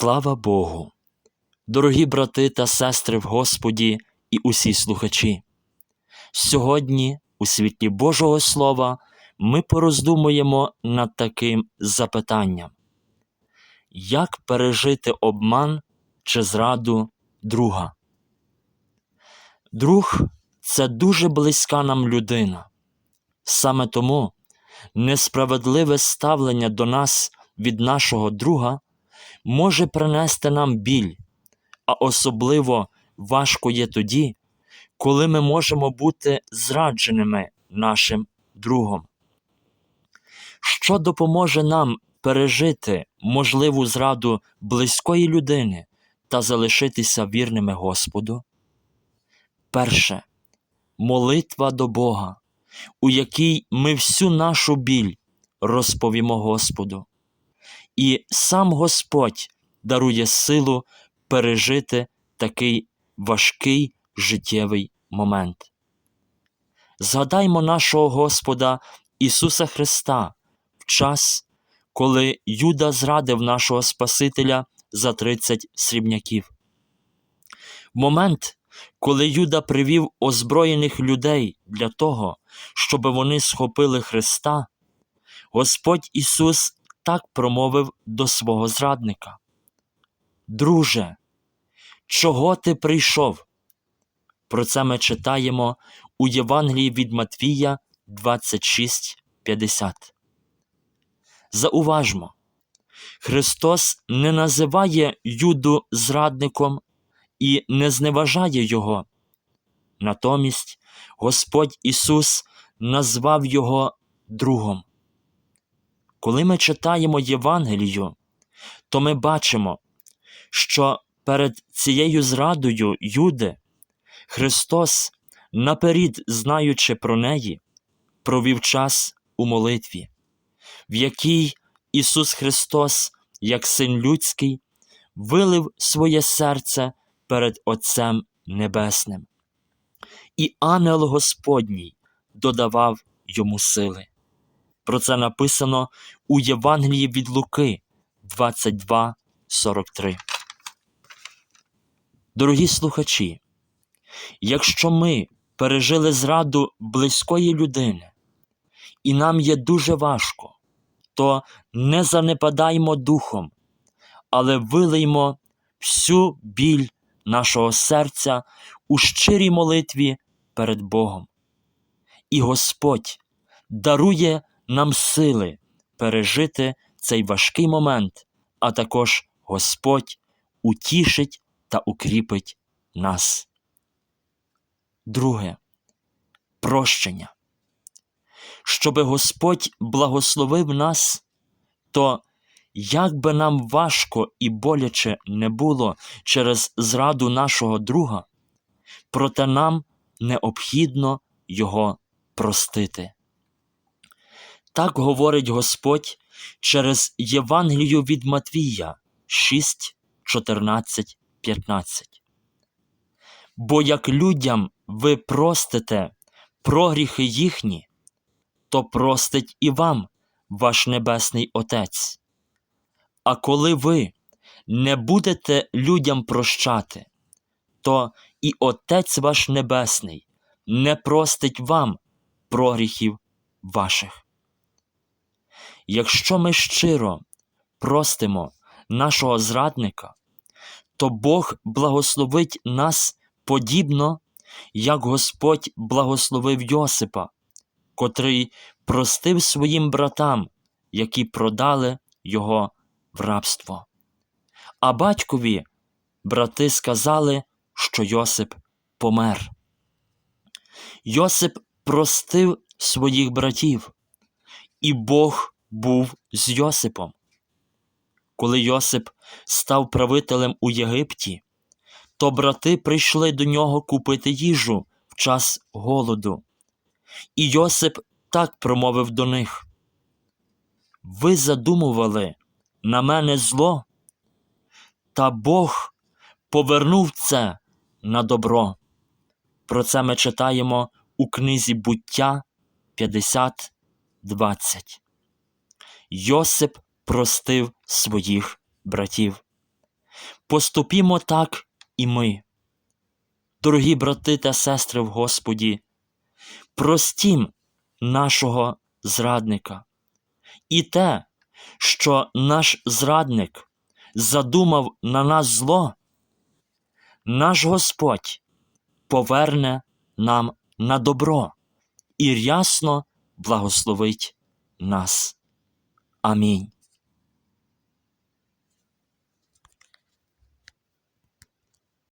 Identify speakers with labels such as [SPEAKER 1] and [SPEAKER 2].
[SPEAKER 1] Слава Богу! Дорогі брати та сестри в Господі і усі слухачі. Сьогодні, у світлі Божого Слова, ми пороздумуємо над таким запитанням: Як пережити обман чи зраду друга? Друг це дуже близька нам людина. Саме тому несправедливе ставлення до нас від нашого друга може принести нам біль, а особливо важко є тоді, коли ми можемо бути зрадженими нашим другом. Що допоможе нам пережити можливу зраду близької людини та залишитися вірними Господу? Перше молитва до Бога, у якій ми всю нашу біль розповімо Господу. І сам Господь дарує силу пережити такий важкий життєвий момент. Згадаймо нашого Господа Ісуса Христа в час, коли Юда зрадив нашого Спасителя за 30 срібняків. Момент, коли Юда привів озброєних людей для того, щоб вони схопили Христа, Господь Ісус так промовив до свого зрадника. Друже, чого ти прийшов? Про це ми читаємо у Євангелії від Матвія 26:50. Зауважмо, Христос не називає Юду зрадником і не зневажає його. Натомість Господь Ісус назвав його другом. Коли ми читаємо Євангелію, то ми бачимо, що перед цією зрадою Юди Христос, наперед знаючи про неї, провів час у молитві, в якій Ісус Христос, як Син Людський, вилив своє серце перед Отцем Небесним. І ангел Господній додавав йому сили. Про це написано у Євангелії від Луки 22:43. Дорогі слухачі, якщо ми пережили зраду близької людини, і нам є дуже важко, то не занепадаймо духом, але вилиймо всю біль нашого серця у щирій молитві перед Богом. І Господь дарує нам сили пережити цей важкий момент, а також Господь утішить та укріпить нас. Друге прощення. Щоби Господь благословив нас, то як би нам важко і боляче не було через зраду нашого друга, проте нам необхідно його простити. Так говорить Господь через Євангелію від Матвія 6, 14, 15. Бо як людям ви простите прогріхи їхні, то простить і вам ваш Небесний Отець. А коли ви не будете людям прощати, то і Отець ваш Небесний не простить вам прогріхів ваших. Якщо ми щиро простимо нашого зрадника, то Бог благословить нас подібно, як Господь благословив Йосипа, котрий простив своїм братам, які продали його в рабство. А батькові брати сказали, що Йосип помер. Йосип простив своїх братів, і Бог був з Йосипом. Коли Йосип став правителем у Єгипті, то брати прийшли до нього купити їжу в час голоду. І Йосип так промовив до них: Ви задумували на мене зло, та Бог повернув це на добро. Про це ми читаємо у книзі буття 50, 20. Йосип простив своїх братів. поступімо так і ми. Дорогі брати та сестри в Господі, простім нашого зрадника. І те, що наш зрадник задумав на нас зло, наш Господь поверне нам на добро і рясно благословить нас. আমিন